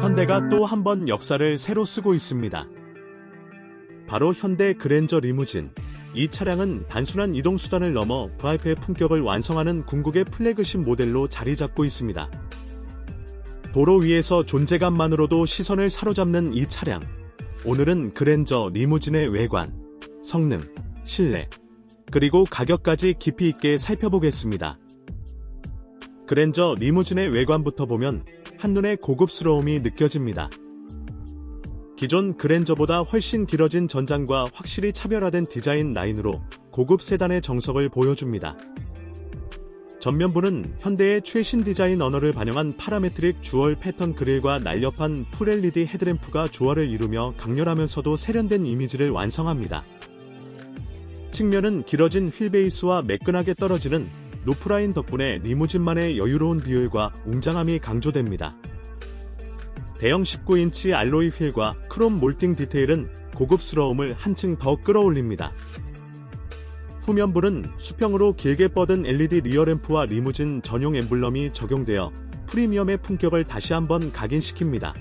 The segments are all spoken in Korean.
현대가 또 한 번 역사를 새로 쓰고 있습니다. 바로 현대 그랜저 리무진. 이 차량은 단순한 이동수단을 넘어 VIP의 품격을 완성하는 궁극의 플래그십 모델로 자리 잡고 있습니다. 도로 위에서 존재감만으로도 시선을 사로잡는 이 차량. 오늘은 그랜저 리무진의 외관, 성능, 실내, 그리고 가격까지 깊이 있게 살펴보겠습니다. 그랜저 리무진의 외관부터 보면 한눈에 고급스러움이 느껴집니다. 기존 그랜저보다 훨씬 길어진 전장과 확실히 차별화된 디자인 라인으로 고급 세단의 정석을 보여줍니다. 전면부는 현대의 최신 디자인 언어를 반영한 파라메트릭 주얼 패턴 그릴과 날렵한 풀 LED 헤드램프가 조화를 이루며 강렬하면서도 세련된 이미지를 완성합니다. 측면은 길어진 휠베이스와 매끈하게 떨어지는 노프라인 덕분에 리무진만의 여유로운 비율과 웅장함이 강조됩니다. 대형 19인치 알로이 휠과 크롬 몰딩 디테일은 고급스러움을 한층 더 끌어올립니다. 후면부는 수평으로 길게 뻗은 LED 리어램프와 리무진 전용 엠블럼이 적용되어 프리미엄의 품격을 다시 한번 각인시킵니다.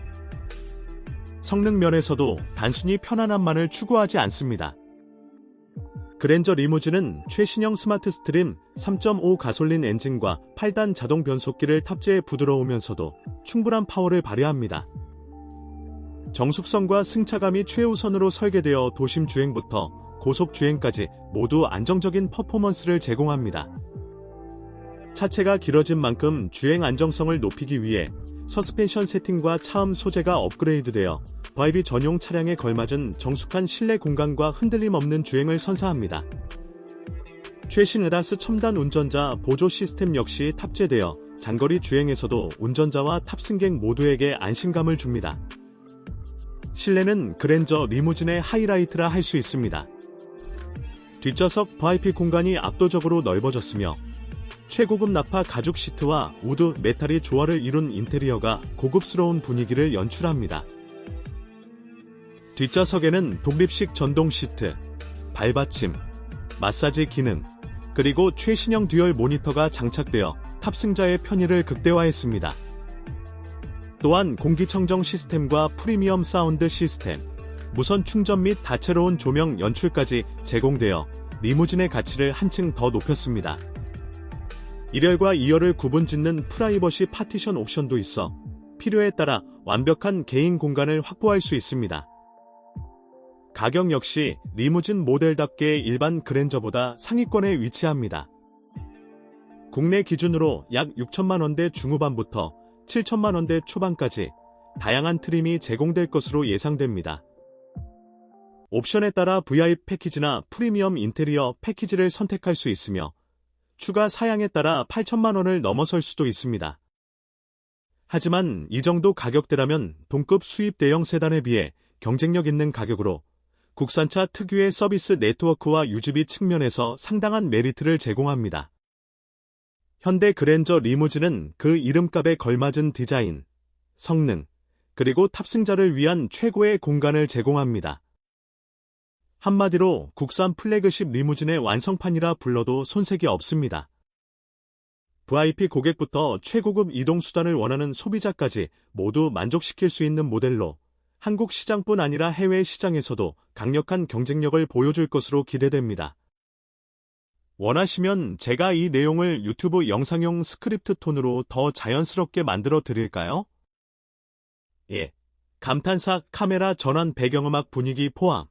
성능 면에서도 단순히 편안함만을 추구하지 않습니다. 그랜저 리무진은 최신형 스마트 스트림 3.5 가솔린 엔진과 8단 자동 변속기를 탑재해 부드러우면서도 충분한 파워를 발휘합니다. 정숙성과 승차감이 최우선으로 설계되어 도심 주행부터 고속 주행까지 모두 안정적인 퍼포먼스를 제공합니다. 차체가 길어진 만큼 주행 안정성을 높이기 위해 서스펜션 세팅과 차음 소재가 업그레이드되어 바이비 전용 차량에 걸맞은 정숙한 실내 공간과 흔들림 없는 주행을 선사합니다. 최신 으다스 첨단 운전자 보조 시스템 역시 탑재되어 장거리 주행에서도 운전자와 탑승객 모두에게 안심감을 줍니다. 실내는 그랜저 리무진의 하이라이트라 할 수 있습니다. 뒷좌석 VIP 공간이 압도적으로 넓어졌으며 최고급 나파 가죽 시트와 우드 메탈이 조화를 이룬 인테리어가 고급스러운 분위기를 연출합니다. 뒷좌석에는 독립식 전동 시트, 발받침, 마사지 기능, 그리고 최신형 듀얼 모니터가 장착되어 탑승자의 편의를 극대화했습니다. 또한 공기청정 시스템과 프리미엄 사운드 시스템, 무선 충전 및 다채로운 조명 연출까지 제공되어 리무진의 가치를 한층 더 높였습니다. 1열과 2열을 구분 짓는 프라이버시 파티션 옵션도 있어 필요에 따라 완벽한 개인 공간을 확보할 수 있습니다. 가격 역시 리무진 모델답게 일반 그랜저보다 상위권에 위치합니다. 국내 기준으로 약 6천만원대 중후반부터 7천만원대 초반까지 다양한 트림이 제공될 것으로 예상됩니다. 옵션에 따라 VIP 패키지나 프리미엄 인테리어 패키지를 선택할 수 있으며 추가 사양에 따라 8천만 원을 넘어설 수도 있습니다. 하지만 이 정도 가격대라면 동급 수입 대형 세단에 비해 경쟁력 있는 가격으로 국산차 특유의 서비스 네트워크와 유지비 측면에서 상당한 메리트를 제공합니다. 현대 그랜저 리무진은 그 이름값에 걸맞은 디자인, 성능, 그리고 탑승자를 위한 최고의 공간을 제공합니다. 한마디로 국산 플래그십 리무진의 완성판이라 불러도 손색이 없습니다. VIP 고객부터 최고급 이동수단을 원하는 소비자까지 모두 만족시킬 수 있는 모델로 한국 시장뿐 아니라 해외 시장에서도 강력한 경쟁력을 보여줄 것으로 기대됩니다. 원하시면 제가 이 내용을 유튜브 영상용 스크립트 톤으로 더 자연스럽게 만들어 드릴까요? 예. 감탄사 카메라 전환 배경음악 분위기 포함.